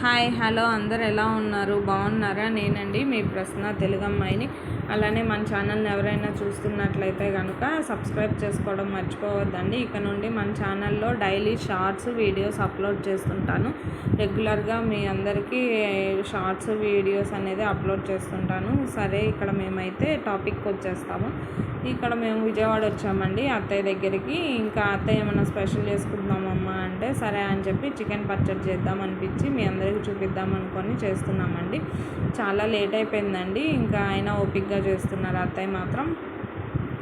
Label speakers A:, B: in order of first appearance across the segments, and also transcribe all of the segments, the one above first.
A: Hi hello అందరు ఎలా ఉన్నారు? బాగున్నారా? నేనండి మీ ప్రశ్న తెలుగమ్మాయిని. అలానే మన ఛానల్ని ఎవరైనా చూస్తున్నట్లయితే కనుక సబ్స్క్రైబ్ చేసుకోవడం మర్చిపోవద్దండి. ఇక నుండి మన ఛానల్లో డైలీ షార్ట్స్ వీడియోస్ అప్లోడ్ చేస్తుంటాను. రెగ్యులర్గా మీ అందరికీ షార్ట్స్ వీడియోస్ అనేది అప్లోడ్ చేస్తుంటాను. సరే ఇక్కడ మేమైతే టాపిక్ వచ్చేస్తాము. ఇక్కడ మేము విజయవాడ వచ్చామండి అత్తయ్య దగ్గరికి. ఇంకా అత్తయ్య ఏమైనా స్పెషల్ చేసుకుందామమ్మా అంటే సరే అని చెప్పి చికెన్ పచ్చడి చేద్దాం అనిపించి మీ అందరికీ చూపిద్దాం అనుకొని చేస్తున్నామండి. చాలా లేట్ అయిపోయిందండి. ఇంకా ఆయన ఓపిక్గా చేస్తున్నారు అత్తయ్య మాత్రం.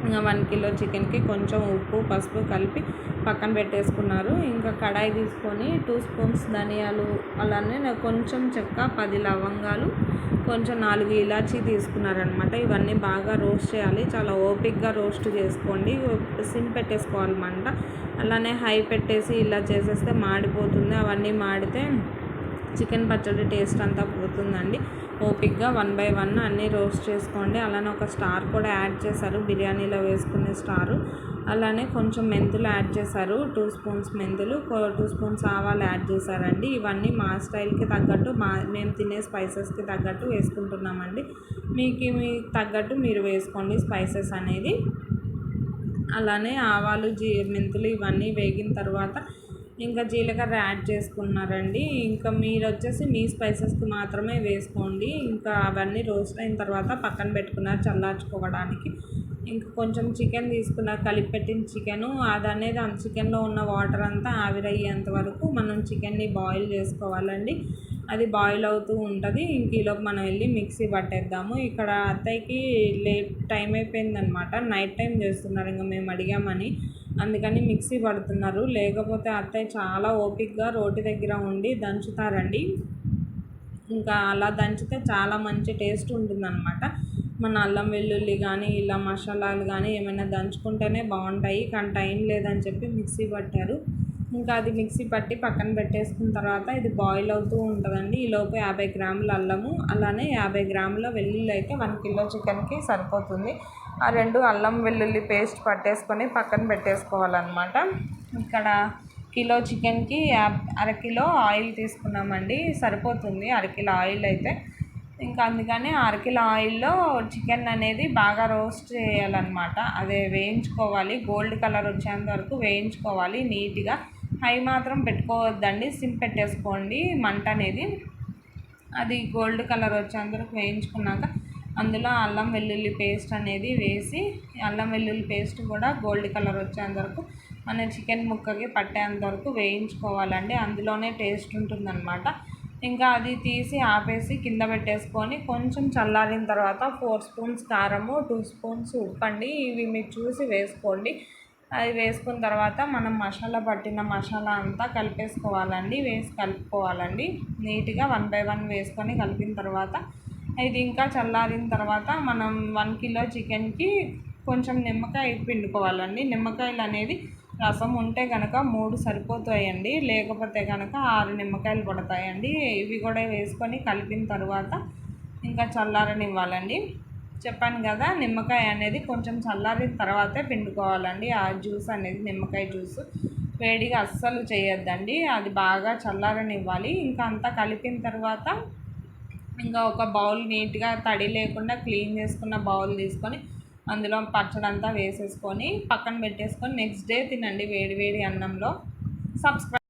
A: ఇంకా వన్ కిలో చికెన్కి కొంచెం ఉప్పు పసుపు కలిపి పక్కన పెట్టేసుకున్నారు. ఇంకా కడాయి తీసుకొని టూ స్పూన్స్ ధనియాలు అలానే కొంచెం చెక్క పది లవంగాలు కొంచెం నాలుగు ఇలాచీ తీసుకున్నారనమాట ఇవన్నీ బాగా రోస్ట్ చేయాలి. చాలా ఓపిక్గా రోస్ట్ చేసుకోండి. సిమ్ పెట్టేసుకోవాలన్నమాట. అలానే హై పెట్టేసి ఇలా చేసేస్తే మాడిపోతుంది. అవన్నీ మాడితే చికెన్ పచ్చడి టేస్ట్ అంతా పోతుందండి. ఓపిక్గా వన్ బై వన్ అన్నీ రోస్ట్ చేసుకోండి. అలానే ఒక స్టార్ కూడా యాడ్ చేశారు. బిర్యానీలో వేసుకునే స్టారు. అలానే కొంచెం మెంతులు యాడ్ చేశారు. టూ స్పూన్స్ మెంతులు టూ స్పూన్స్ ఆవాలు యాడ్ చేశారండి. ఇవన్నీ మా స్టైల్కి తగ్గట్టు మా మేము తినే స్పైసెస్కి తగ్గట్టు వేసుకుంటున్నామండి. మీకు మీ తగ్గట్టు మీరు వేసుకోండి స్పైసెస్ అనేది. అలానే ఆవాలు జీ మెంతులు ఇవన్నీ వేగిన తర్వాత ఇంకా జీలకర్ర యాడ్ చేసుకున్నారండి. ఇంకా మీరు వచ్చేసి మీ స్పైసెస్కి మాత్రమే వేసుకోండి. ఇంకా అవన్నీ రోస్ట్ అయిన తర్వాత పక్కన పెట్టుకున్నారు చల్లార్చుకోవడానికి. ఇంకా కొంచెం చికెన్ తీసుకున్నారు కలిపి పెట్టిన చికెను అది అనేది చికెన్లో ఉన్న వాటర్ అంతా ఆవిరయ్యేంత వరకు మనం చికెన్ని బాయిల్ చేసుకోవాలండి. అది బాయిల్ అవుతూ ఉంటుంది. ఇంక ఈలోపు మనం వెళ్ళి మిక్సీ పట్టేద్దాము. ఇక్కడ అత్తయ్యకి లేట్ టైం అయిపోయిందనమాట. నైట్ టైం చేస్తున్నారు. ఇంకా మేము అడిగామని అందుకని మిక్సీ పడుతున్నారు. లేకపోతే అత్తయ్య చాలా ఓపిక్గా రోటి దగ్గర ఉండి దంచుతారండి. ఇంకా అలా దంచితే చాలా మంచి టేస్ట్ ఉంటుందన్నమాట. మన అల్లం వెల్లుల్లి కానీ ఇలా మసాలాలు కానీ ఏమైనా దంచుకుంటేనే బాగుంటాయి. కానీ టైం లేదని చెప్పి మిక్సీ పట్టారు. ఇంకా అది మిక్సీ పట్టి పక్కన పెట్టేసుకున్న తర్వాత ఇది బాయిల్ అవుతూ ఉంటుందండి. ఈలోపు యాభై గ్రాముల అల్లము. అలానే యాభై గ్రాముల వెల్లుల్లి అయితే వన్ కిలో చికెన్కి సరిపోతుంది. ఆ రెండు అల్లం వెల్లుల్లి పేస్ట్ పట్టేసుకొని పక్కన పెట్టేసుకోవాలన్నమాట. ఇక్కడ కిలో చికెన్కి అరకిలో ఆయిల్ తీసుకున్నామండి. సరిపోతుంది అరకిలో ఆయిల్ అయితే. ఇంకా అందుకని అరకిలో ఆయిల్లో చికెన్ అనేది బాగా రోస్ట్ చేయాలన్నమాట. అదే వేయించుకోవాలి. గోల్డ్ కలర్ వచ్చేంత వరకు వేయించుకోవాలి. నీట్గా హై మాత్రం పెట్టుకోవద్దండి. సిమ్ పెట్టేసుకోండి మంట అనేది. అది గోల్డ్ కలర్ వచ్చేంత వరకు వేయించుకున్నాక అందులో అల్లం వెల్లుల్లి పేస్ట్ అనేది వేసి అల్లం వెల్లుల్లి పేస్ట్ కూడా గోల్డ్ కలర్ వచ్చేంత వరకు మన చికెన్ ముక్కకి పట్టేంత వరకు వేయించుకోవాలండి. అందులోనే టేస్ట్ ఉంటుందన్నమాట. ఇంకా అది తీసి ఆపేసి కింద పెట్టేసుకొని కొంచెం చల్లారిన తర్వాత ఫోర్ స్పూన్స్ కారము టూ స్పూన్స్ ఉప్పు అండి ఇవి మీరు చూసి వేసుకోండి. అది వేసుకున్న తర్వాత మనం మసాలా పట్టిన మసాలా అంతా కలిపేసుకోవాలండి. వేసి కలుపుకోవాలండి. నీట్గా వన్ బై వన్ వేసుకొని కలిపిన తర్వాత ఇది ఇంకా చల్లారిన తర్వాత మనం వన్ కిలో చికెన్కి కొంచెం నిమ్మకాయ పిండుకోవాలండి. నిమ్మకాయలు అనేది రసం ఉంటే కనుక మూడు సరిపోతాయండి. లేకపోతే కనుక ఆరు నిమ్మకాయలు పడతాయండి. ఇవి కూడా వేసుకొని కలిపిన తర్వాత ఇంకా చల్లారనివ్వాలండి. చెప్పాను కదా నిమ్మకాయ అనేది కొంచెం చల్లారిన తర్వాతే పిండుకోవాలండి. ఆ జ్యూస్ అనేది నిమ్మకాయ జ్యూస్ వేడిగా అస్సలు చేయొద్దండి. అది బాగా చల్లారనివ్వాలి. ఇంకా అంతా కలిపిన తర్వాత ఇంకా ఒక బౌల్ నీట్గా తడి లేకుండా క్లీన్ చేసుకున్న బౌల్ తీసుకొని అందులో పచ్చడంతా వేసేసుకొని పక్కన పెట్టేసుకొని నెక్స్ట్ డే తినండి వేడి వేడి అన్నంలో. సబ్స్క్రైబ్